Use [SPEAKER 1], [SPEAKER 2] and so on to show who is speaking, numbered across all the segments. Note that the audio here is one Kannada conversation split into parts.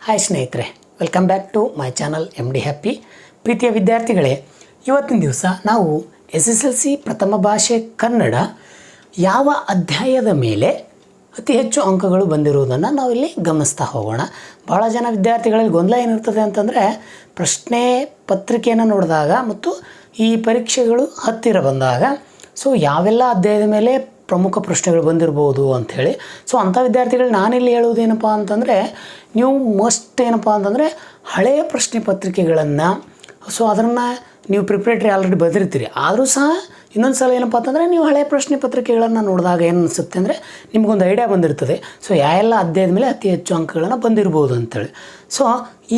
[SPEAKER 1] ಹಾಯ್ ಸ್ನೇಹಿತರೆ welcome back to my channel M D happy ಪ್ರೀತಿಯ ವಿದ್ಯಾರ್ಥಿಗಳೇ, ಇವತ್ತಿನ ದಿವಸ ನಾವು ಎಸ್ ಎಸ್ ಎಲ್ ಸಿ ಪ್ರಥಮ ಭಾಷೆ ಕನ್ನಡ ಯಾವ ಅಧ್ಯಾಯದ ಮೇಲೆ ಅತಿ ಹೆಚ್ಚು ಅಂಕಗಳು ಬಂದಿರುವುದನ್ನು ನಾವಿಲ್ಲಿ ಗಮನಿಸ್ತಾ ಹೋಗೋಣ. ಭಾಳ ಜನ ವಿದ್ಯಾರ್ಥಿಗಳಲ್ಲಿ ಗೊಂದಲ ಏನಿರ್ತದೆ ಅಂತಂದರೆ, ಪ್ರಶ್ನೆ ಪತ್ರಿಕೆಯನ್ನು ನೋಡಿದಾಗ ಮತ್ತು ಈ ಪರೀಕ್ಷೆಗಳು ಹತ್ತಿರ ಬಂದಾಗ ಸೊ ಯಾವೆಲ್ಲ ಅಧ್ಯಾಯದ ಮೇಲೆ ಪ್ರಮುಖ ಪ್ರಶ್ನೆಗಳು ಬಂದಿರ್ಬೋದು ಅಂಥೇಳಿ. ಸೊ ಅಂಥ ವಿದ್ಯಾರ್ಥಿಗಳು ನಾನಿಲ್ಲಿ ಹೇಳುವುದೇನಪ್ಪ ಅಂತಂದರೆ, ನೀವು ಮಸ್ಟ್ ಏನಪ್ಪ ಅಂತಂದರೆ ಹಳೆಯ ಪ್ರಶ್ನೆ ಪತ್ರಿಕೆಗಳನ್ನು ಸೊ ಅದನ್ನು ನೀವು ಪ್ರಿಪ್ರೇಟ್ರಿ ಆಲ್ರೆಡಿ ಬದಿರ್ತೀರಿ ಆದರೂ ಸಹ ಇನ್ನೊಂದು ಸಲ ಏನಪ್ಪ ಅಂತಂದರೆ ನೀವು ಹಳೆಯ ಪ್ರಶ್ನೆ ಪತ್ರಿಕೆಗಳನ್ನು ನೋಡಿದಾಗ ಏನು ಅನಿಸುತ್ತೆ ಅಂದರೆ ನಿಮಗೊಂದು ಐಡಿಯಾ ಬಂದಿರ್ತದೆ. ಸೊ ಯಾವೆಲ್ಲ ಅಧ್ಯಾಯದ ಮೇಲೆ ಅತಿ ಹೆಚ್ಚು ಅಂಕಗಳನ್ನು ಬಂದಿರ್ಬೋದು ಅಂತೇಳಿ ಸೊ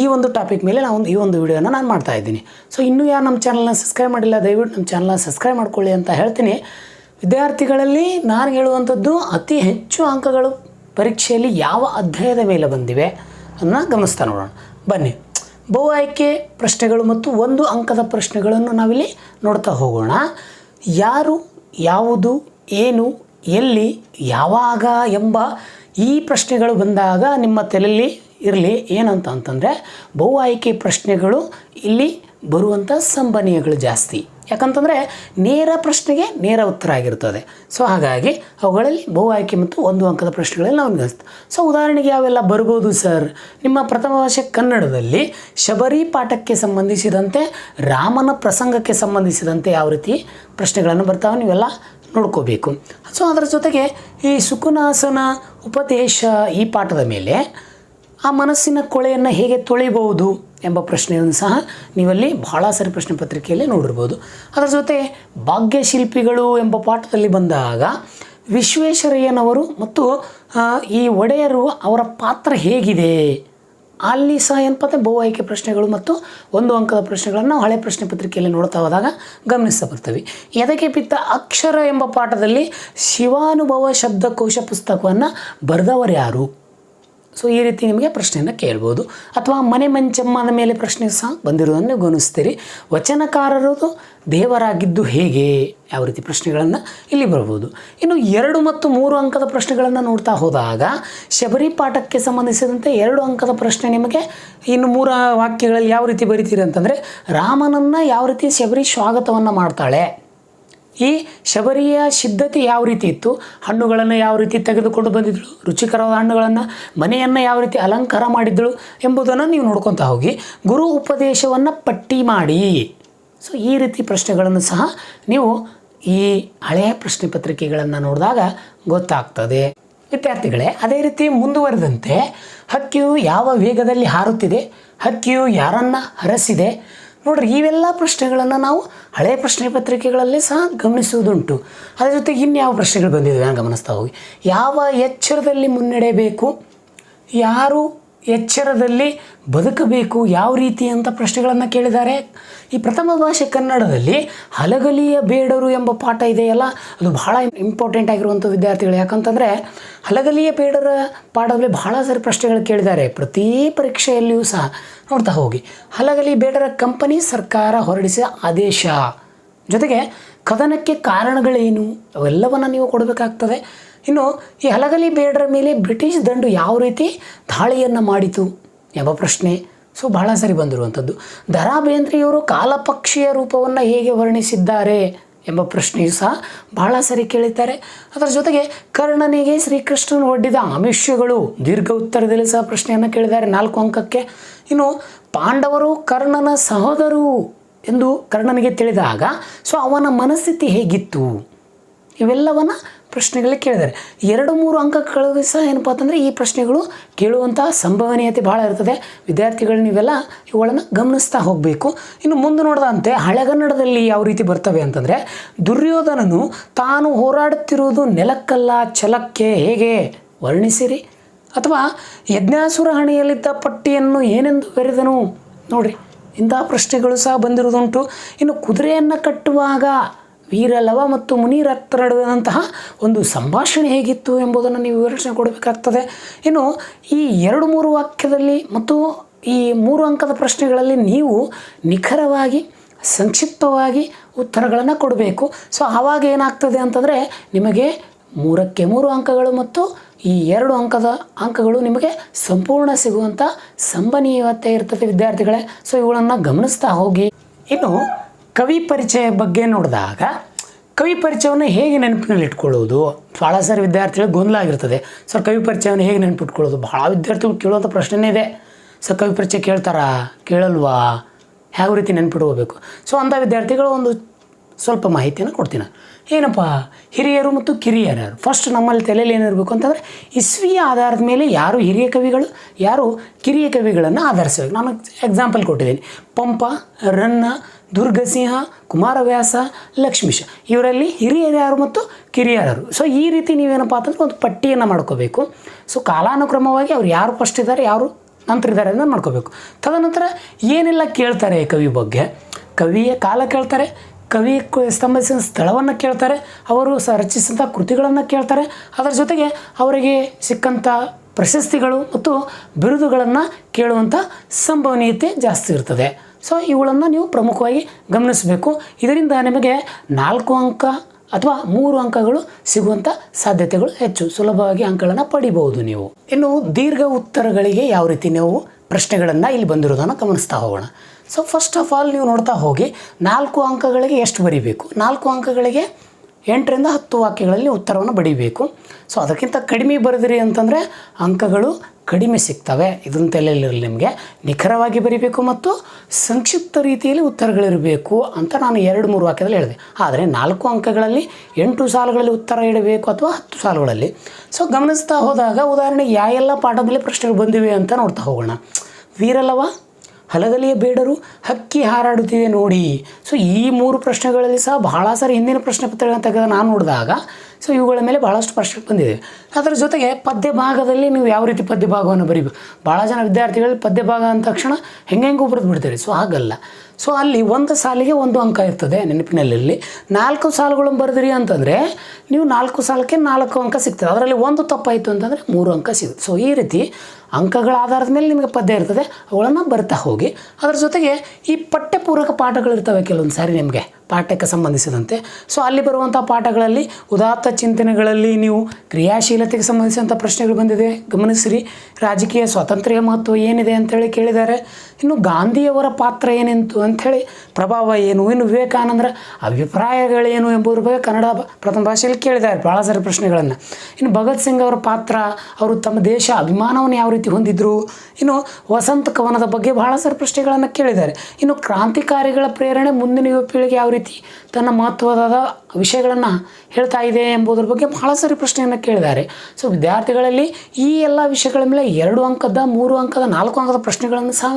[SPEAKER 1] ಈ ಒಂದು ಟಾಪಿಕ್ ಮೇಲೆ ನಾವು ಈ ಒಂದು ವಿಡಿಯೋನ ನಾನು ಮಾಡ್ತಾ ಇದ್ದೀನಿ. ಸೊ ಇನ್ನೂ ಯಾರು ನಮ್ಮ ಚಾನಲ್ನ ಸಬ್ಸ್ಕ್ರೈಬ್ ಮಾಡಿಲ್ಲ, ದಯವಿಟ್ಟು ನಮ್ಮ ಚಾನಲ್ನ ಸಬ್ಸ್ಕ್ರೈಬ್ ಮಾಡ್ಕೊಳ್ಳಿ ಅಂತ ಹೇಳ್ತೀನಿ. ವಿದ್ಯಾರ್ಥಿಗಳಲ್ಲಿ ನಾನು ಹೇಳುವಂಥದ್ದು ಅತಿ ಹೆಚ್ಚು ಅಂಕಗಳು ಪರೀಕ್ಷೆಯಲ್ಲಿ ಯಾವ ಅಧ್ಯಾಯದ ಮೇಲೆ ಬಂದಿವೆ ಅನ್ನ ಗಮನಿಸ್ತಾ ನೋಡೋಣ. ಬನ್ನಿ. ಬಹು ಆಯ್ಕೆ ಪ್ರಶ್ನೆಗಳು ಮತ್ತು ಒಂದು ಅಂಕದ ಪ್ರಶ್ನೆಗಳನ್ನು ನಾವಿಲ್ಲಿ ನೋಡ್ತಾ ಹೋಗೋಣ. ಯಾರು, ಯಾವುದು, ಏನು, ಎಲ್ಲಿ, ಯಾವಾಗ ಎಂಬ ಈ ಪ್ರಶ್ನೆಗಳು ಬಂದಾಗ ನಿಮ್ಮ ತಲೆಯಲ್ಲಿ ಇರಲಿ ಏನಂತ ಅಂತಂದರೆ ಬಹು ಆಯ್ಕೆ ಪ್ರಶ್ನೆಗಳು ಇಲ್ಲಿ ಬರುವಂಥ ಸಂಭನೀಯಗಳು ಜಾಸ್ತಿ. ಯಾಕಂತಂದರೆ ನೇರ ಪ್ರಶ್ನೆಗೆ ನೇರ ಉತ್ತರ ಆಗಿರ್ತದೆ. ಸೊ ಹಾಗಾಗಿ ಅವುಗಳಲ್ಲಿ ಬಹು ಆಯ್ಕೆ ಮತ್ತು ಒಂದು ಅಂಕದ ಪ್ರಶ್ನೆಗಳಲ್ಲಿ ನಾವು ಗಮನಿಸ್ತೀವಿ. ಸೊ ಉದಾಹರಣೆಗೆ ಯಾವೆಲ್ಲ ಬರ್ಬೋದು ಸರ್ ನಿಮ್ಮ ಪ್ರಥಮ ಭಾಷೆ ಕನ್ನಡದಲ್ಲಿ ಶಬರಿ ಪಾಠಕ್ಕೆ ಸಂಬಂಧಿಸಿದಂತೆ, ರಾಮನ ಪ್ರಸಂಗಕ್ಕೆ ಸಂಬಂಧಿಸಿದಂತೆ ಯಾವ ರೀತಿ ಪ್ರಶ್ನೆಗಳನ್ನು ಬರ್ತಾವೆ ನೀವೆಲ್ಲ ನೋಡ್ಕೋಬೇಕು. ಸೊ ಅದರ ಜೊತೆಗೆ ಈ ಸುಕುನಾಸನ ಉಪದೇಶ ಈ ಪಾಠದ ಮೇಲೆ ಆ ಮನಸ್ಸಿನ ಕೊಳೆಯನ್ನು ಹೇಗೆ ತೊಳಿಬಹುದು ಎಂಬ ಪ್ರಶ್ನೆಯನ್ನು ಸಹ ನೀವಲ್ಲಿ ಬಹಳ ಸರಿ ಪ್ರಶ್ನೆ ಪತ್ರಿಕೆಯಲ್ಲಿ ನೋಡಿರ್ಬೋದು. ಅದರ ಜೊತೆ ಭಾಗ್ಯಶಿಲ್ಪಿಗಳು ಎಂಬ ಪಾಠದಲ್ಲಿ ಬಂದಾಗ ವಿಶ್ವೇಶ್ವರಯ್ಯನವರು ಮತ್ತು ಈ ಒಡೆಯರು ಅವರ ಪಾತ್ರ ಹೇಗಿದೆ? ಅಲ್ಲಿ ಸಹ ಏನಪ್ಪ ಅಂದರೆ ಬಹು ಆಯ್ಕೆ ಪ್ರಶ್ನೆಗಳು ಮತ್ತು ಒಂದು ಅಂಕದ ಪ್ರಶ್ನೆಗಳನ್ನು ಹಳೆ ಪ್ರಶ್ನೆ ಪತ್ರಿಕೆಯಲ್ಲಿ ನೋಡ್ತಾ ಹೋದಾಗ ಗಮನಿಸ್ತಾ ಬರ್ತೀವಿ. ಎದಕ್ಕೆ ಪಿತ್ತ ಅಕ್ಷರ ಎಂಬ ಪಾಠದಲ್ಲಿ ಶಿವಾನುಭವ ಶಬ್ದಕೋಶ ಪುಸ್ತಕವನ್ನು ಬರೆದವರು ಯಾರು? ಸೊ ಈ ರೀತಿ ನಿಮಗೆ ಪ್ರಶ್ನೆಯನ್ನು ಕೇಳ್ಬೋದು. ಅಥವಾ ಮನೆ ಮಂಚಮ್ಮನ ಮೇಲೆ ಪ್ರಶ್ನೆ ಸಹ ಬಂದಿರೋದನ್ನು ಗಮನಿಸ್ತೀರಿ. ವಚನಕಾರರದು ದೇವರಾಗಿದ್ದು ಹೇಗೆ? ಯಾವ ರೀತಿ ಪ್ರಶ್ನೆಗಳನ್ನು ಇಲ್ಲಿ ಬರ್ಬೋದು. ಇನ್ನು ಎರಡು ಮತ್ತು ಮೂರು ಅಂಕದ ಪ್ರಶ್ನೆಗಳನ್ನು ನೋಡ್ತಾ ಹೋದಾಗ, ಶಬರಿ ಪಾಠಕ್ಕೆ ಸಂಬಂಧಿಸಿದಂತೆ ಎರಡು ಅಂಕದ ಪ್ರಶ್ನೆ ನಿಮಗೆ ಇನ್ನು ಮೂರ ವಾಕ್ಯಗಳಲ್ಲಿ ಯಾವ ರೀತಿ ಬರಿತೀರಿ ಅಂತಂದರೆ, ರಾಮನನ್ನು ಯಾವ ರೀತಿ ಶಬರಿ ಸ್ವಾಗತವನ್ನು ಮಾಡ್ತಾಳೆ? ಈ ಶಬರಿಯ ಸಿದ್ಧತೆ ಯಾವ ರೀತಿ ಇತ್ತು? ಹಣ್ಣುಗಳನ್ನು ಯಾವ ರೀತಿ ತೆಗೆದುಕೊಂಡು ಬಂದಿದ್ದಳು ರುಚಿಕರವಾದ ಹಣ್ಣುಗಳನ್ನು ಮನೆಯನ್ನು ಯಾವ ರೀತಿ ಅಲಂಕಾರ ಮಾಡಿದ್ದಳು ಎಂಬುದನ್ನು ನೀವು ನೋಡ್ಕೊತಾ ಹೋಗಿ ಗುರು ಉಪದೇಶವನ್ನು ಪಟ್ಟಿ ಮಾಡಿ. ಸೊ ಈ ರೀತಿ ಪ್ರಶ್ನೆಗಳನ್ನು ಸಹ ನೀವು ಈ ಹಳೆಯ ಪ್ರಶ್ನೆ ಪತ್ರಿಕೆಗಳನ್ನು ನೋಡಿದಾಗ ಗೊತ್ತಾಗ್ತದೆ. ವಿದ್ಯಾರ್ಥಿಗಳೇ, ಅದೇ ರೀತಿ ಮುಂದುವರೆದಂತೆ ಹಕ್ಕಿಯು ಯಾವ ವೇಗದಲ್ಲಿ ಹಾರುತ್ತಿದೆ? ಹಕ್ಕಿಯು ಯಾರನ್ನು ಹರಸಿದೆ? ನೋಡ್ರಿ, ಇವೆಲ್ಲ ಪ್ರಶ್ನೆಗಳನ್ನು ನಾವು ಹಳೆಯ ಪ್ರಶ್ನೆ ಪತ್ರಿಕೆಗಳಲ್ಲಿ ಸಹ ಗಮನಿಸುವುದುಂಟು. ಅದರ ಜೊತೆಗೆ ಇನ್ಯಾವ ಪ್ರಶ್ನೆಗಳು ಬಂದಿದ್ದಾವೆ? ನಾನು ಗಮನಿಸ್ತಾ ಹೋಗಿ. ಯಾವ ಎಚ್ಚರದಲ್ಲಿ ಮುನ್ನಡೆಯಬೇಕು ಯಾರು ಎಚ್ಚರದಲ್ಲಿ ಬದುಕಬೇಕು, ಯಾವ ರೀತಿ ಅಂತ ಪ್ರಶ್ನೆಗಳನ್ನು ಕೇಳಿದ್ದಾರೆ. ಈ ಪ್ರಥಮ ಭಾಷೆ ಕನ್ನಡದಲ್ಲಿ ಹಲಗಲಿಯ ಬೇಡರು ಎಂಬ ಪಾಠ ಇದೆಯಲ್ಲ, ಅದು ಬಹಳ ಇಂಪಾರ್ಟೆಂಟ್ ಆಗಿರುವಂಥ ವಿದ್ಯಾರ್ಥಿಗಳು. ಯಾಕಂತಂದರೆ ಹಲಗಲಿಯ ಬೇಡರ ಪಾಠದಲ್ಲಿ ಬಹಳ ಸರಿ ಪ್ರಶ್ನೆಗಳು ಕೇಳಿದ್ದಾರೆ. ಪ್ರತಿ ಪರೀಕ್ಷೆಯಲ್ಲಿಯೂ ಸಹ ನೋಡ್ತಾ ಹೋಗಿ. ಹಲಗಲಿ ಬೇಡರ ಕಂಪನಿ ಸರ್ಕಾರ ಹೊರಡಿಸಿದ ಆದೇಶ. ಜೊತೆಗೆ ಕದನಕ್ಕೆ ಕಾರಣಗಳೇನು? ಅವೆಲ್ಲವನ್ನು ನೀವು ಕೊಡಬೇಕಾಗ್ತದೆ. ಇನ್ನು ಈ ಹಲಗಲಿ ಬೇಡರ ಮೇಲೆ ಬ್ರಿಟಿಷ್ ದಂಡು ಯಾವ ರೀತಿ ದಾಳಿಯನ್ನು ಮಾಡಿತು ಎಂಬ ಪ್ರಶ್ನೆ ಸೊ ಬಹಳ ಸರಿ ಬಂದಿರುವಂಥದ್ದು. ದರಾ ಬೇಂದ್ರೆಯವರು ಕಾಲಪಕ್ಷಿಯ ರೂಪವನ್ನು ಹೇಗೆ ವರ್ಣಿಸಿದ್ದಾರೆ ಎಂಬ ಪ್ರಶ್ನೆಯು ಸಹ ಬಹಳ ಸರಿ ಕೇಳಿದ್ದಾರೆ. ಅದರ ಜೊತೆಗೆ ಕರ್ಣನಿಗೆ ಶ್ರೀಕೃಷ್ಣನು ಒಡ್ಡಿದ ಆಮಿಷ್ಯಗಳು ದೀರ್ಘ ಉತ್ತರದಲ್ಲಿ ಸಹ ಪ್ರಶ್ನೆಯನ್ನು ಕೇಳಿದ್ದಾರೆ ನಾಲ್ಕು ಅಂಕಕ್ಕೆ. ಇನ್ನು ಪಾಂಡವರು ಕರ್ಣನ ಸಹೋದರು ಎಂದು ಕರ್ಣನಿಗೆ ತಿಳಿದಾಗ ಸೊ ಅವನ ಮನಸ್ಥಿತಿ ಹೇಗಿತ್ತು? ಇವೆಲ್ಲವನ್ನು ಪ್ರಶ್ನೆಗಳಲ್ಲಿ ಕೇಳಿದ್ದಾರೆ. ಎರಡು ಮೂರು ಅಂಕಗಳು ಸಹ ಏನಪ್ಪ ಅಂತಂದರೆ ಈ ಪ್ರಶ್ನೆಗಳು ಕೇಳುವಂಥ ಸಂಭವನೀಯತೆ ಭಾಳ ಇರ್ತದೆ. ವಿದ್ಯಾರ್ಥಿಗಳು ನೀವೆಲ್ಲ ಇವುಗಳನ್ನು ಗಮನಿಸ್ತಾ ಹೋಗಬೇಕು. ಇನ್ನು ಮುಂದೆ ನೋಡಿದಂತೆ ಹಳೆಗನ್ನಡದಲ್ಲಿ ಯಾವ ರೀತಿ ಬರ್ತವೆ ಅಂತಂದರೆ ದುರ್ಯೋಧನನು ತಾನು ಹೋರಾಡುತ್ತಿರುವುದು ನೆಲಕ್ಕಲ್ಲ, ಛಲಕ್ಕೆ ಹೇಗೆ? ವರ್ಣಿಸಿರಿ. ಅಥವಾ ಯಜ್ಞಾಸುರ ಹಣೆಯಲ್ಲಿದ್ದ ಪಟ್ಟಿಯನ್ನು ಏನೆಂದು ಬೆರೆದನು? ನೋಡ್ರಿ ಇಂಥ ಪ್ರಶ್ನೆಗಳು ಸಹ ಬಂದಿರುವುದುಂಟು. ಇನ್ನು ಕುದುರೆಯನ್ನು ಕಟ್ಟುವಾಗ ವೀರಲವ ಮತ್ತು ಮುನಿರತ್ರ ನಡುವಿನಂತಹ ಒಂದು ಸಂಭಾಷಣೆ ಹೇಗಿತ್ತು ಎಂಬುದನ್ನು ನೀವು ವಿವರಣೆ ಕೊಡಬೇಕಾಗ್ತದೆ. ಇನ್ನು ಈ ಎರಡು ಮೂರು ವಾಕ್ಯದಲ್ಲಿ ಮತ್ತು ಈ ಮೂರು ಅಂಕದ ಪ್ರಶ್ನೆಗಳಲ್ಲಿ ನೀವು ನಿಖರವಾಗಿ, ಸಂಕ್ಷಿಪ್ತವಾಗಿ ಉತ್ತರಗಳನ್ನು ಕೊಡಬೇಕು. ಸೊ, ಆವಾಗ ಏನಾಗ್ತದೆ ಅಂತಂದರೆ ನಿಮಗೆ ಮೂರಕ್ಕೆ ಮೂರು ಅಂಕಗಳು ಮತ್ತು ಈ ಎರಡು ಅಂಕದ ಅಂಕಗಳು ನಿಮಗೆ ಸಂಪೂರ್ಣ ಸಿಗುವಂಥ ಸಂಭನೀಯತೆ ಇರ್ತದೆ ವಿದ್ಯಾರ್ಥಿಗಳೇ. ಸೊ, ಇವುಗಳನ್ನು ಗಮನಿಸ್ತಾ ಹೋಗಿ. ಇನ್ನು ಕವಿ ಪರಿಚಯ ಬಗ್ಗೆ ನೋಡಿದಾಗ ಕವಿ ಪರಿಚಯವನ್ನು ಹೇಗೆ ನೆನಪಿನಲ್ಲಿ ಇಟ್ಕೊಳ್ಳೋದು? ಭಾಳ ಸರ್ ವಿದ್ಯಾರ್ಥಿಗಳಿಗೆ ಗೊಂದಲ ಆಗಿರ್ತದೆ ಸರ್, ಕವಿ ಪರಿಚಯವನ್ನು ಹೇಗೆ ನೆನಪಿಟ್ಕೊಳ್ಳೋದು? ಭಾಳ ವಿದ್ಯಾರ್ಥಿಗಳು ಕೇಳುವಂಥ ಪ್ರಶ್ನೆನೇ ಇದೆ. ಸರ್, ಕವಿ ಪರಿಚಯ ಕೇಳ್ತಾರಾ? ಕೇಳಲ್ವಾ? ಯಾವ ರೀತಿ ನೆನ್ಪಿಟ್ಕೋಬೇಕು ಸೊ ಅಂಥ ವಿದ್ಯಾರ್ಥಿಗಳು ಒಂದು ಸ್ವಲ್ಪ ಮಾಹಿತಿಯನ್ನು ಕೊಡ್ತೀನಿ. ಏನಪ್ಪ? ಹಿರಿಯರು ಮತ್ತು ಕಿರಿಯರು ಫಸ್ಟ್ ನಮ್ಮಲ್ಲಿ ತಲೆಯಲ್ಲಿ ಏನಿರಬೇಕು ಅಂತಂದರೆ ಇಸ್ವಿಯ ಆಧಾರದ ಮೇಲೆ ಯಾರು ಹಿರಿಯ ಕವಿಗಳು, ಯಾರು ಕಿರಿಯ ಕವಿಗಳನ್ನು ಆಧರಿಸಬೇಕು. ನಾನು ಎಕ್ಸಾಂಪಲ್ ಕೊಟ್ಟಿದ್ದೀನಿ. ಪಂಪ, ರನ್ನ, ದುರ್ಗಸಿಂಹ, ಕುಮಾರವ್ಯಾಸ, ಲಕ್ಷ್ಮೀಶ. ಇವರಲ್ಲಿ ಹಿರಿಯರ್ಯಾರು ಮತ್ತು ಕಿರಿಯರರು? ಸೊ ಈ ರೀತಿ ನೀವೇನಪ್ಪ ಅಂತಂದ್ರೆ ಒಂದು ಪಟ್ಟಿಯನ್ನು ಮಾಡ್ಕೋಬೇಕು. ಸೊ ಕಾಲಾನುಕ್ರಮವಾಗಿ ಅವ್ರು ಯಾರು ಫಸ್ಟ್ ಇದ್ದಾರೆ, ಯಾರು ನಂತರ ಇದ್ದಾರೆ ಅಂತ ಮಾಡ್ಕೋಬೇಕು. ತದನಂತರ ಏನೆಲ್ಲ ಕೇಳ್ತಾರೆ ಕವಿ ಬಗ್ಗೆ? ಕವಿಯ ಕಾಲ ಕೇಳ್ತಾರೆ ಕವಿ ಸ್ತಂಭಿಸಿದ ಸ್ಥಳವನ್ನು ಕೇಳ್ತಾರೆ, ಅವರು ಸ ರಚಿಸಿದಂಥ ಕೃತಿಗಳನ್ನು ಕೇಳ್ತಾರೆ. ಅದರ ಜೊತೆಗೆ ಅವರಿಗೆ ಸಿಕ್ಕಂಥ ಪ್ರಶಸ್ತಿಗಳು ಮತ್ತು ಬಿರುದುಗಳನ್ನು ಕೇಳುವಂಥ ಸಂಭವನೀಯತೆ ಜಾಸ್ತಿ ಇರ್ತದೆ. ಸೊ ಇವುಗಳನ್ನು ನೀವು ಪ್ರಮುಖವಾಗಿ ಗಮನಿಸಬೇಕು. ಇದರಿಂದ ನಿಮಗೆ ನಾಲ್ಕು ಅಂಕ ಅಥವಾ ಮೂರು ಅಂಕಗಳು ಸಿಗುವಂಥ ಸಾಧ್ಯತೆಗಳು ಹೆಚ್ಚು. ಸುಲಭವಾಗಿ ಅಂಕಗಳನ್ನು ಪಡಿಬಹುದು ನೀವು. ಇನ್ನು ದೀರ್ಘ ಉತ್ತರಗಳಿಗೆ ಯಾವ ರೀತಿ ನೀವು ಪ್ರಶ್ನೆಗಳನ್ನು ಇಲ್ಲಿ ಬಂದಿರೋದನ್ನು ಗಮನಿಸ್ತಾ ಹೋಗೋಣ. ಸೊ ಫಸ್ಟ್ ಆಫ್ ಆಲ್ ನೀವು ನೋಡ್ತಾ ಹೋಗಿ, ನಾಲ್ಕು ಅಂಕಗಳಿಗೆ ಎಷ್ಟು ಬರೀಬೇಕು? ನಾಲ್ಕು ಅಂಕಗಳಿಗೆ ಎಂಟರಿಂದ ಹತ್ತು ವಾಕ್ಯಗಳಲ್ಲಿ ಉತ್ತರವನ್ನು ಬಡಿಬೇಕು ಸೊ ಅದಕ್ಕಿಂತ ಕಡಿಮೆ ಬರೆದಿರಿ ಅಂತಂದರೆ ಅಂಕಗಳು ಕಡಿಮೆ ಸಿಗ್ತವೆ. ಇದನ್ನು ತಲೆಯಲ್ಲಿರಲಿ ನಿಮಗೆ ನಿಖರವಾಗಿ ಬರೀಬೇಕು ಮತ್ತು ಸಂಕ್ಷಿಪ್ತ ರೀತಿಯಲ್ಲಿ ಉತ್ತರಗಳಿರಬೇಕು ಅಂತ ನಾನು ಎರಡು, ಮೂರು ವಾಕ್ಯದಲ್ಲಿ ಹೇಳಿದೆ. ಆದರೆ ನಾಲ್ಕು ಅಂಕಗಳಲ್ಲಿ ಎಂಟು ಸಾಲುಗಳಲ್ಲಿ ಉತ್ತರ ಇಡಬೇಕು ಅಥವಾ ಹತ್ತು ಸಾಲುಗಳಲ್ಲಿ? ಸೊ ಗಮನಿಸ್ತಾ ಹೋದಾಗ ಉದಾಹರಣೆಗೆ ಯಾವೆಲ್ಲ ಪಾಠದಲ್ಲಿ ಪ್ರಶ್ನೆಗಳು ಬಂದಿವೆ ಅಂತ ನೋಡ್ತಾ ಹೋಗೋಣ. ವೀರಲವ? ಹಲಗಲಿಯ ಬೇಡರು ಹಕ್ಕಿ ಹಾರಾಡುತ್ತಿದೆ ನೋಡಿ. ಸೊ ಈ ಮೂರು ಪ್ರಶ್ನೆಗಳಲ್ಲಿ ಸಹ ಬಹಳ ಸಾರಿ ಹಿಂದಿನ ಪ್ರಶ್ನೆ ಪತ್ರಗಳನ್ನು ತೆಗೆದ ನಾನು ನೋಡಿದಾಗ ಸೊ ಇವುಗಳ ಮೇಲೆ ಭಾಳಷ್ಟು ಪ್ರಶ್ನೆ ಬಂದಿದೆ. ಅದರ ಜೊತೆಗೆ ಪದ್ಯ ಭಾಗದಲ್ಲಿ ನೀವು ಯಾವ ರೀತಿ ಪದ್ಯ ಭಾಗವನ್ನು ಬರೀಬೇಕು? ಭಾಳ ಜನ ವಿದ್ಯಾರ್ಥಿಗಳು ಪದ್ಯ ಭಾಗ ಅಂದ ತಕ್ಷಣ ಹೆಂಗೆ ಹೆಂಗೂ ಬಿಡ್ತಾರೆ? ಸೊ ಹಾಗಲ್ಲ. ಸೊ ಅಲ್ಲಿ ಒಂದು ಸಾಲಿಗೆ ಒಂದು ಅಂಕ ಇರ್ತದೆ ನೆನಪಿನಲ್ಲಿ ನಾಲ್ಕು ಸಾಲುಗಳನ್ನು ಬರೆದಿರಿ ಅಂತಂದರೆ ನೀವು ನಾಲ್ಕು ಸಾಲಕ್ಕೆ ನಾಲ್ಕು ಅಂಕ ಸಿಗ್ತದೆ. ಅದರಲ್ಲಿ ಒಂದು ತಪ್ಪಾಯಿತು ಅಂತಂದರೆ ಮೂರು ಅಂಕ ಸಿಗುತ್ತೆ ಸೊ ಈ ರೀತಿ ಅಂಕಗಳ ಆಧಾರದ ಮೇಲೆ ನಿಮಗೆ ಪದ್ಯ ಇರ್ತದೆ. ಅವುಗಳನ್ನು ಬರ್ತಾ ಹೋಗಿ. ಅದರ ಜೊತೆಗೆ ಈ ಪಠ್ಯಪೂರಕ ಪಾಠಗಳಿರ್ತವೆ ಕೆಲವೊಂದು ಸಾರಿ ನಿಮಗೆ. ಪಾಠಕ್ಕೆ ಸಂಬಂಧಿಸಿದಂತೆ. ಸೊ ಅಲ್ಲಿ ಬರುವಂಥ ಪಾಠಗಳಲ್ಲಿ ಉದಾತ್ತ ಚಿಂತನೆಗಳಲ್ಲಿ ನೀವು ಕ್ರಿಯಾಶೀಲತೆಗೆ ಸಂಬಂಧಿಸಿದಂಥ ಪ್ರಶ್ನೆಗಳು ಬಂದಿದೆ. ಗಮನಿಸಿರಿ. ರಾಜಕೀಯ ಸ್ವಾತಂತ್ರ್ಯ ಮಹತ್ವ ಏನಿದೆ ಅಂತೇಳಿ ಕೇಳಿದ್ದಾರೆ. ಇನ್ನು ಗಾಂಧಿಯವರ ಪಾತ್ರ ಏನಿತ್ತು ಅಂಥೇಳಿ ಪ್ರಭಾವ ಏನು, ಇನ್ನು ವಿವೇಕಾನಂದರ ಅಭಿಪ್ರಾಯಗಳೇನು ಎಂಬುದ್ರ ಬಗ್ಗೆ ಕನ್ನಡ ಪ್ರಥಮ ಭಾಷೆಯಲ್ಲಿ ಕೇಳಿದ್ದಾರೆ. ಭಾಳ ಸಾರಿ ಪ್ರಶ್ನೆಗಳನ್ನು. ಇನ್ನು ಭಗತ್ ಸಿಂಗ್ ಅವರ ಪಾತ್ರ, ಅವರು ತಮ್ಮ ದೇಶ ಅಭಿಮಾನವನ್ನು ಯಾವ ರೀತಿ ಹೊಂದಿದ್ರು? ಇನ್ನು ವಸಂತ ಕವನದ ಬಗ್ಗೆ ಭಾಳ ಸಾರಿ ಪ್ರಶ್ನೆಗಳನ್ನು ಕೇಳಿದ್ದಾರೆ. ಇನ್ನು ಕ್ರಾಂತಿಕಾರಿಗಳ ಪ್ರೇರಣೆ ಮುಂದಿನ ಯುವ ಪೀಳಿಗೆ ಯಾವ ತನ್ನ ಮಹತ್ವದ ವಿಷಯಗಳನ್ನು ಹೇಳ್ತಾ ಇದೆ ಎಂಬುದರ ಬಗ್ಗೆ ಬಹಳ ಸರಿ ಪ್ರಶ್ನೆಯನ್ನು ಕೇಳಿದ್ದಾರೆ. ಸೊ ವಿದ್ಯಾರ್ಥಿಗಳಲ್ಲಿ ಈ ಎಲ್ಲ ವಿಷಯಗಳ ಮೇಲೆ ಎರಡು ಅಂಕದ, ಮೂರು ಅಂಕದ, ನಾಲ್ಕು ಅಂಕದ ಪ್ರಶ್ನೆಗಳನ್ನು ಸಹ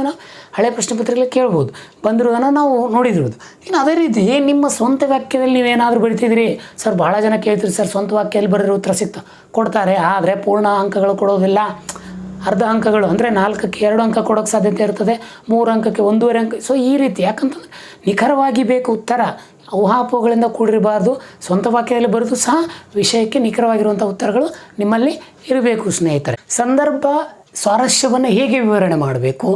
[SPEAKER 1] ಹಳೆ ಪ್ರಶ್ನೆ ಪತ್ರಿಕೆಯಲ್ಲಿ ಕೇಳ್ಬೋದು. ಬಂದಿರೋದನ್ನು ನಾವು ನೋಡಿದಿರೋದು ಇನ್ನು ಅದೇ ರೀತಿ ನಿಮ್ಮ ಸ್ವಂತ ವಾಕ್ಯದಲ್ಲಿ ನೀವೇನಾದರೂ ಬರಿತಿದ್ರಿ ಸರ್ ಭಾಳ ಜನ ಕೇಳ್ತೀರಿ ಸರ್, ಸ್ವಂತ ವಾಕ್ಯದಲ್ಲಿ ಬರೆದಿರೋ ಉತ್ತರ ಸಿಕ್ತ, ಕೊಡ್ತಾರೆ. ಆದರೆ ಪೂರ್ಣ ಅಂಕಗಳು ಕೊಡೋದಿಲ್ಲ. ಅರ್ಧ ಅಂಕಗಳು ಅಂದರೆ ನಾಲ್ಕಕ್ಕೆ ಎರಡು ಅಂಕ ಕೊಡೋಕ್ಕೆ ಸಾಧ್ಯತೆ ಇರ್ತದೆ, ಮೂರು ಅಂಕಕ್ಕೆ ಒಂದೂವರೆ ಅಂಕ. ಸೊ ಈ ರೀತಿ ಯಾಕಂತಂದ್ರೆ ನಿಖರವಾಗಿ ಬೇಕು ಉತ್ತರ, ಊಹಾಪೋಹಗಳಿಂದ ಕೂಡಿರಬಾರ್ದು, ಸ್ವಂತ ವಾಕ್ಯದಲ್ಲಿ ಬರೆದು ಸಹ ವಿಷಯಕ್ಕೆ ನಿಖರವಾಗಿರುವಂಥ ಉತ್ತರಗಳು ನಿಮ್ಮಲ್ಲಿ ಇರಬೇಕು, ಸ್ನೇಹಿತರೆ. ಸಂದರ್ಭ ಸ್ವಾರಸ್ಯವನ್ನು ಹೇಗೆ ವಿವರಣೆ ಮಾಡಬೇಕು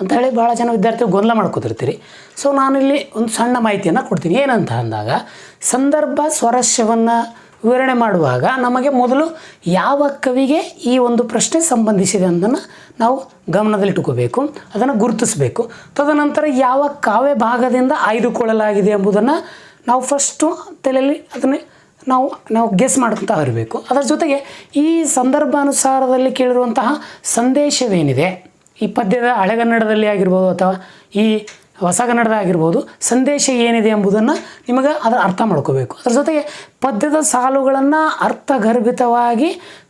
[SPEAKER 1] ಅಂತ ಹೇಳಿ ಭಾಳ ಜನ ವಿದ್ಯಾರ್ಥಿಗಳು ಗೊಂದಲ ಮಾಡ್ಕೊತಿರ್ತೀರಿ. ಸೊ ನಾನಿಲ್ಲಿ ಒಂದು ಸಣ್ಣ ಮಾಹಿತಿಯನ್ನು ಕೊಡ್ತೀನಿ. ಏನಂತ ಅಂದಾಗ, ಸಂದರ್ಭ ಸ್ವಾರಸ್ಯವನ್ನು ವಿವರಣೆ ಮಾಡುವಾಗ ನಮಗೆ ಮೊದಲು ಯಾವ ಕವಿಗೆ ಈ ಒಂದು ಪ್ರಶ್ನೆ ಸಂಬಂಧಿಸಿದೆ ಅನ್ನೋದನ್ನು ನಾವು ಗಮನದಲ್ಲಿಟ್ಟುಕೋಬೇಕು, ಅದನ್ನು ಗುರುತಿಸಬೇಕು. ತದನಂತರ ಯಾವ ಕಾವ್ಯ ಭಾಗದಿಂದ ಆಯ್ದುಕೊಳ್ಳಲಾಗಿದೆ ಎಂಬುದನ್ನು ನಾವು ಫಸ್ಟು ತಲೆಯಲ್ಲಿ ಅದನ್ನು ನಾವು ನಾವು ಗೆಸ್ ಮಾಡ್ಕೊತಾ ಇರಬೇಕು. ಅದರ ಜೊತೆಗೆ ಈ ಸಂದರ್ಭಾನುಸಾರದಲ್ಲಿ ಕೇಳಿರುವಂತಹ ಸಂದೇಶವೇನಿದೆ? ಈ ಪದ್ಯದ ಹಳೆಗನ್ನಡದಲ್ಲಿ ಆಗಿರ್ಬೋದು ಅಥವಾ ಈ ಹೊಸಗನ್ನಡದ ಆಗಿರ್ಬೋದು, ಸಂದೇಶ ಏನಿದೆ ಎಂಬುದನ್ನು ನಿಮಗೆ ಅದರ ಅರ್ಥ ಮಾಡ್ಕೋಬೇಕು. ಅದರ ಜೊತೆಗೆ ಪದ್ಯದ ಸಾಲುಗಳನ್ನು ಅರ್ಥಗರ್ಭಿತವಾಗಿ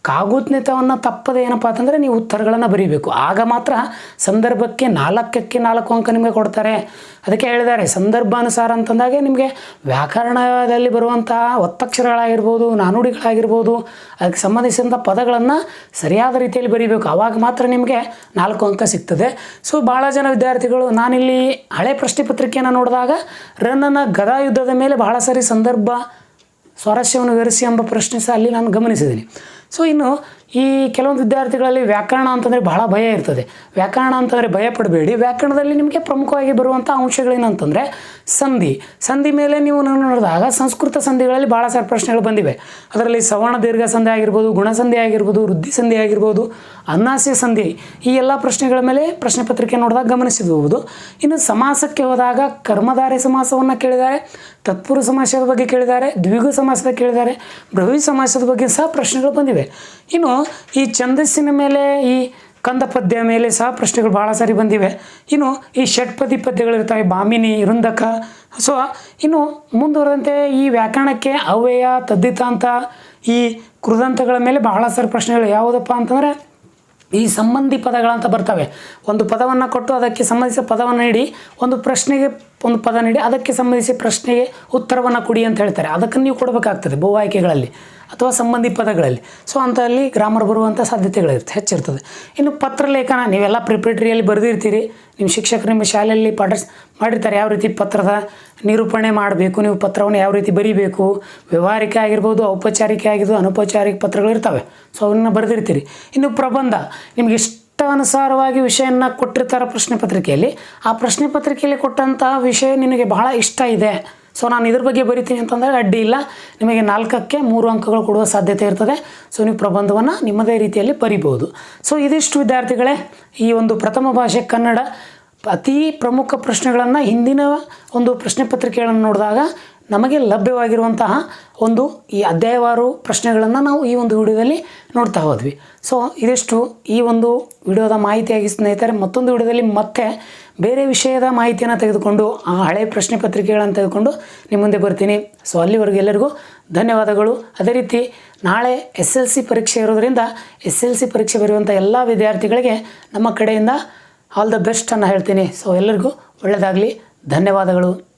[SPEAKER 1] ಕಾಗುತ್ನಿತವನ್ನು ತಪ್ಪದೆ ಏನಪ್ಪ ಅಂತಂದರೆ ನೀವು ಉತ್ತರಗಳನ್ನು ಬರೀಬೇಕು. ಆಗ ಮಾತ್ರ ಸಂದರ್ಭಕ್ಕೆ ನಾಲ್ಕಕ್ಕೆ ನಾಲ್ಕು ಅಂಕ ನಿಮಗೆ ಕೊಡ್ತಾರೆ. ಅದಕ್ಕೆ ಹೇಳಿದ್ದಾರೆ, ಸಂದರ್ಭಾನುಸಾರ ಅಂತಂದಾಗೆ ನಿಮಗೆ ವ್ಯಾಕರಣದಲ್ಲಿ ಬರುವಂತಹ ಒತ್ತಕ್ಷರಗಳಾಗಿರ್ಬೋದು, ನಾನುಡಿಗಳಾಗಿರ್ಬೋದು, ಅದಕ್ಕೆ ಸಂಬಂಧಿಸಿದಂಥ ಪದಗಳನ್ನು ಸರಿಯಾದ ರೀತಿಯಲ್ಲಿ ಬರೀಬೇಕು. ಆವಾಗ ಮಾತ್ರ ನಿಮಗೆ ನಾಲ್ಕು ಅಂಕ ಸಿಗ್ತದೆ. ಸೊ ಭಾಳ ಜನ ವಿದ್ಯಾರ್ಥಿಗಳು, ನಾನಿಲ್ಲಿ ಹಳೆ ಪ್ರಶ್ನೆ ಪತ್ರಿಕೆಯನ್ನು ನೋಡಿದಾಗ ರನ್ನನ ಗದಾ ಯುದ್ಧದ ಮೇಲೆ ಬಹಳ ಸರಿ ಸಂದರ್ಭ ಸ್ವಾರಸ್ಯವನ್ನು ವಿವರಿಸಿ ಎಂಬ ಪ್ರಶ್ನೆ ಸಹ ಅಲ್ಲಿ ನಾನು ಗಮನಿಸಿದ್ದೀನಿ. ಸೊ ಇನ್ನು ಈ ಕೆಲವೊಂದು ವಿದ್ಯಾರ್ಥಿಗಳಲ್ಲಿ ವ್ಯಾಕರಣ ಅಂತಂದರೆ ಬಹಳ ಭಯ ಇರ್ತದೆ. ವ್ಯಾಕರಣ ಅಂತಂದರೆ ಭಯ ಪಡಬೇಡಿ. ವ್ಯಾಕರಣದಲ್ಲಿ ನಿಮಗೆ ಪ್ರಮುಖವಾಗಿ ಬರುವಂಥ ಅಂಶಗಳೇನಂತಂದರೆ ಸಂಧಿ. ಸಂಧಿ ಮೇಲೆ ನೀವು ನೋಡಿದಾಗ ಸಂಸ್ಕೃತ ಸಂಧಿಗಳಲ್ಲಿ ಭಾಳ ಸಾರ ಪ್ರಶ್ನೆಗಳು ಬಂದಿವೆ. ಅದರಲ್ಲಿ ಸವರ್ಣ ದೀರ್ಘ ಸಂಧಿ ಆಗಿರ್ಬೋದು ಗುಣಸಂಧಿ ಆಗಿರ್ಬೋದು, ವೃದ್ಧಿ ಸಂಧಿ ಆಗಿರ್ಬೋದು, ಅನ್ನಾಸ್ಯ ಸಂಧಿ ಈ ಎಲ್ಲ ಪ್ರಶ್ನೆಗಳ ಮೇಲೆ ಪ್ರಶ್ನೆ ಪತ್ರಿಕೆ ನೋಡಿದಾಗ ಗಮನಿಸಿದಬಹುದು ಇನ್ನು ಸಮಾಸಕ್ಕೆ ಹೋದಾಗ ಕರ್ಮಧಾರೆ ಸಮಾಸವನ್ನು ಕೇಳಿದ್ದಾರೆ, ತತ್ಪುರು ಸಮಾಸದ ಬಗ್ಗೆ ಕೇಳಿದ್ದಾರೆ, ದ್ವಿಗು ಸಮಾಸದ ಕೇಳಿದ್ದಾರೆ ಬ್ರಹ್ವಿ ಸಮಾಸದ ಬಗ್ಗೆ ಸಹ ಪ್ರಶ್ನೆಗಳು ಬಂದಿವೆ. ಇನ್ನು ಈ ಛಂದಸ್ಸಿನ ಮೇಲೆ, ಈ ಕಂದ ಪದ್ಯ ಮೇಲೆ ಸಹ ಪ್ರಶ್ನೆಗಳು ಭಾಳ ಸಾರಿ ಬಂದಿವೆ. ಇನ್ನು ಈ ಷಟ್ಪದಿ ಪದ್ಯಗಳಿರ್ತವೆ ಬಾಮಿನಿ, ಇರುಂದಕ. ಸೊ ಇನ್ನು ಮುಂದುವರೆದಂತೆ ಈ ವ್ಯಾಕರಣಕ್ಕೆ ಅವ್ಯಯ ತದ್ದಿತಾಂತ ಈ ಕೃದಂತಗಳ ಮೇಲೆ ಬಹಳ ಸಾರಿ ಪ್ರಶ್ನೆಗಳು. ಯಾವುದಪ್ಪ ಅಂತಂದರೆ, ಈ ಸಂಬಂಧಿ ಪದಗಳಂತ ಬರ್ತವೆ. ಒಂದು ಪದವನ್ನು ಕೊಟ್ಟು ಅದಕ್ಕೆ ಸಂಬಂಧಿಸಿದ ಪದವನ್ನು ನೀಡಿ, ಒಂದು ಪ್ರಶ್ನೆಗೆ, ಒಂದು ಪದ ನೀಡಿ ಅದಕ್ಕೆ ಸಂಬಂಧಿಸಿ ಪ್ರಶ್ನೆಗೆ ಉತ್ತರವನ್ನು ಕೊಡಿ ಅಂತ ಹೇಳ್ತಾರೆ. ಅದಕ್ಕೆ ನೀವು ಕೊಡಬೇಕಾಗ್ತದೆ ಬಹು ಆಯ್ಕೆಗಳಲ್ಲಿ. ಅಥವಾ ಸಂಬಂಧಿ ಪದಗಳಲ್ಲಿ. ಸೊ ಅಂಥಲ್ಲಿ ಗ್ರಾಮರ್ ಬರುವಂಥ ಸಾಧ್ಯತೆಗಳಿರುತ್ತೆ, ಹೆಚ್ಚಿರ್ತದೆ. ಇನ್ನು ಪತ್ರಲೇಖನ ನೀವೆಲ್ಲ ಪ್ರಿಪ್ರೇಟರಿಯಲ್ಲಿ ಬರೆದಿರ್ತೀರಿ. ನಿಮ್ಮ ಶಿಕ್ಷಕರು ನಿಮ್ಮ ಶಾಲೆಯಲ್ಲಿ ಪಾಠ ಮಾಡಿರ್ತಾರೆ, ಯಾವ ರೀತಿ ಪತ್ರದ ನಿರೂಪಣೆ ಮಾಡಬೇಕು, ನೀವು ಪತ್ರವನ್ನು ಯಾವ ರೀತಿ ಬರೀಬೇಕು, ವ್ಯವಹಾರಿಕ ಆಗಿರ್ಬೋದು, ಔಪಚಾರಿಕ ಆಗಿರ್ಬೋದು, ಅನೌಪಚಾರಿಕ ಪತ್ರಗಳಿರ್ತವೆ. ಸೊ ಅವನ್ನ ಬರೆದಿರ್ತೀರಿ. ಇನ್ನು ಪ್ರಬಂಧ, ನಿಮ್ಗೆ ಇಷ್ಟಾನುಸಾರವಾಗಿ ವಿಷಯನ ಕೊಟ್ಟಿರ್ತಾರೆ ಪ್ರಶ್ನೆ ಪತ್ರಿಕೆಯಲ್ಲಿ. ಆ ಪ್ರಶ್ನೆ ಪತ್ರಿಕೆಯಲ್ಲಿ ಕೊಟ್ಟಂತಹ ವಿಷಯ ನಿನಗೆ ಬಹಳ ಇಷ್ಟ ಇದೆ. ಸೊ ನಾನು ಇದ್ರ ಬಗ್ಗೆ ಬರಿತೀನಿ ಅಂತಂದರೆ ಅಡ್ಡಿ ಇಲ್ಲ. ನಿಮಗೆ ನಾಲ್ಕಕ್ಕೆ ಮೂರು ಅಂಕಗಳು ಕೊಡುವ ಸಾಧ್ಯತೆ ಇರ್ತದೆ. ಸೊ ನೀವು ಪ್ರಬಂಧವನ್ನು ನಿಮ್ಮದೇ ರೀತಿಯಲ್ಲಿ ಬರಿಬೋದು ಸೊ ಇದಿಷ್ಟು ವಿದ್ಯಾರ್ಥಿಗಳೇ, ಈ ಒಂದು ಪ್ರಥಮ ಭಾಷೆ ಕನ್ನಡ. ಅತಿ ಪ್ರಮುಖ ಪ್ರಶ್ನೆಗಳನ್ನು ಹಿಂದಿನ ಒಂದು ಪ್ರಶ್ನೆ ಪತ್ರಿಕೆಗಳನ್ನು ನೋಡಿದಾಗ ನಮಗೆ ಲಭ್ಯವಾಗಿರುವಂತಹ ಒಂದು ಈ ಅಧ್ಯಾಯವಾರು ಪ್ರಶ್ನೆಗಳನ್ನು ನಾವು ಈ ಒಂದು ವಿಡಿಯೋದಲ್ಲಿ ನೋಡ್ತಾ ಹೋದ್ವಿ. ಸೊ ಇದಿಷ್ಟು ಈ ಒಂದು ವಿಡಿಯೋದ ಮಾಹಿತಿಯಾಗಿ ಸ್ನೇಹಿತರೆ, ಮತ್ತೊಂದು ವಿಡಿಯೋದಲ್ಲಿ ಮತ್ತೆ ಬೇರೆ ವಿಷಯದ ಮಾಹಿತಿಯನ್ನು ತೆಗೆದುಕೊಂಡು, ಆ ಹಳೆ ಪ್ರಶ್ನೆ ಪತ್ರಿಕೆಗಳನ್ನು ತೆಗೆದುಕೊಂಡು ನಿಮ್ಮ ಮುಂದೆ ಬರ್ತೀನಿ. ಸೊ ಅಲ್ಲಿವರೆಗೂ ಎಲ್ಲರಿಗೂ ಧನ್ಯವಾದಗಳು. ಅದೇ ರೀತಿ ನಾಳೆ ಎಸ್ ಎಲ್ ಸಿ ಪರೀಕ್ಷೆ ಇರೋದರಿಂದ ಎಸ್ ಎಲ್ ಸಿ ಪರೀಕ್ಷೆ ಬರೆಯುವಂಥ ಎಲ್ಲ ವಿದ್ಯಾರ್ಥಿಗಳಿಗೆ ನಮ್ಮ ಕಡೆಯಿಂದ ಆಲ್ ದ ಬೆಸ್ಟ್ ಅನ್ನು ಹೇಳ್ತೀನಿ. ಸೊ ಎಲ್ಲರಿಗೂ ಒಳ್ಳೆಯದಾಗಲಿ ಧನ್ಯವಾದಗಳು.